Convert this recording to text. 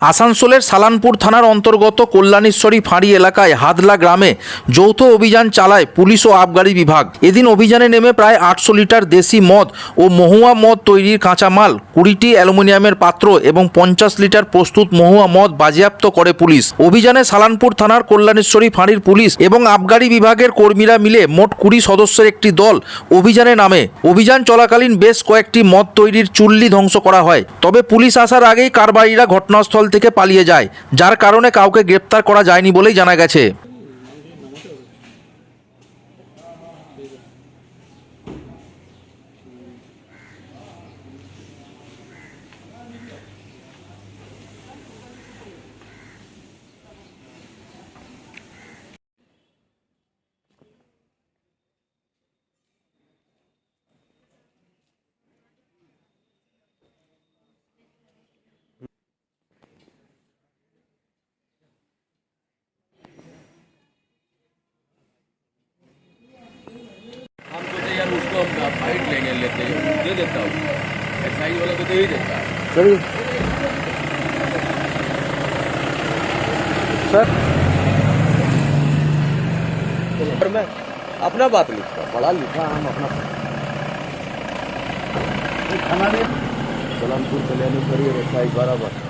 আসানসোলের সালানপুর থানার অন্তর্গত কল্যাণেশ্বরী ফাঁড়ি এলাকায় হাদলা গ্রামে যৌথ অভিযান চালায় পুলিশ ও আবগারি বিভাগ। এদিন অভিযানে নেমে প্রায় আটশো লিটার দেশি মদ ও মহুয়া মদ তৈরির কাঁচামাল, কুড়িটি অ্যালুমিনিয়ামের পাত্র এবং পঞ্চাশ লিটার প্রস্তুত মহুয়া মদ বাজেয়াপ্ত করে পুলিশ। অভিযানে সালানপুর থানার কল্যাণেশ্বরী ফাঁড়ির পুলিশ এবং আবগারি বিভাগের কর্মীরা মিলে মোট কুড়ি সদস্যের একটি দল অভিযানে নামে। অভিযান চলাকালীন বেশ কয়েকটি মদ তৈরির চুল্লি ধ্বংস করা হয়। তবে পুলিশ আসার আগেই কারবারিরা ঘটনাস্থল থেকে পালিয়ে যায় যার কারণে কাউকে গ্রেপ্তার করা যায়নি বলেই জানা গেছে। लेंगे लेते दे देता हूँ। एक्साइज वाला तो दे ही देता है। सर। सर पर मैं अपना बात लिखता हूँ। बड़ा लिखा हम अपना। खाना भी सलामपुर कल्याणेश्वरी एस आई बराबर।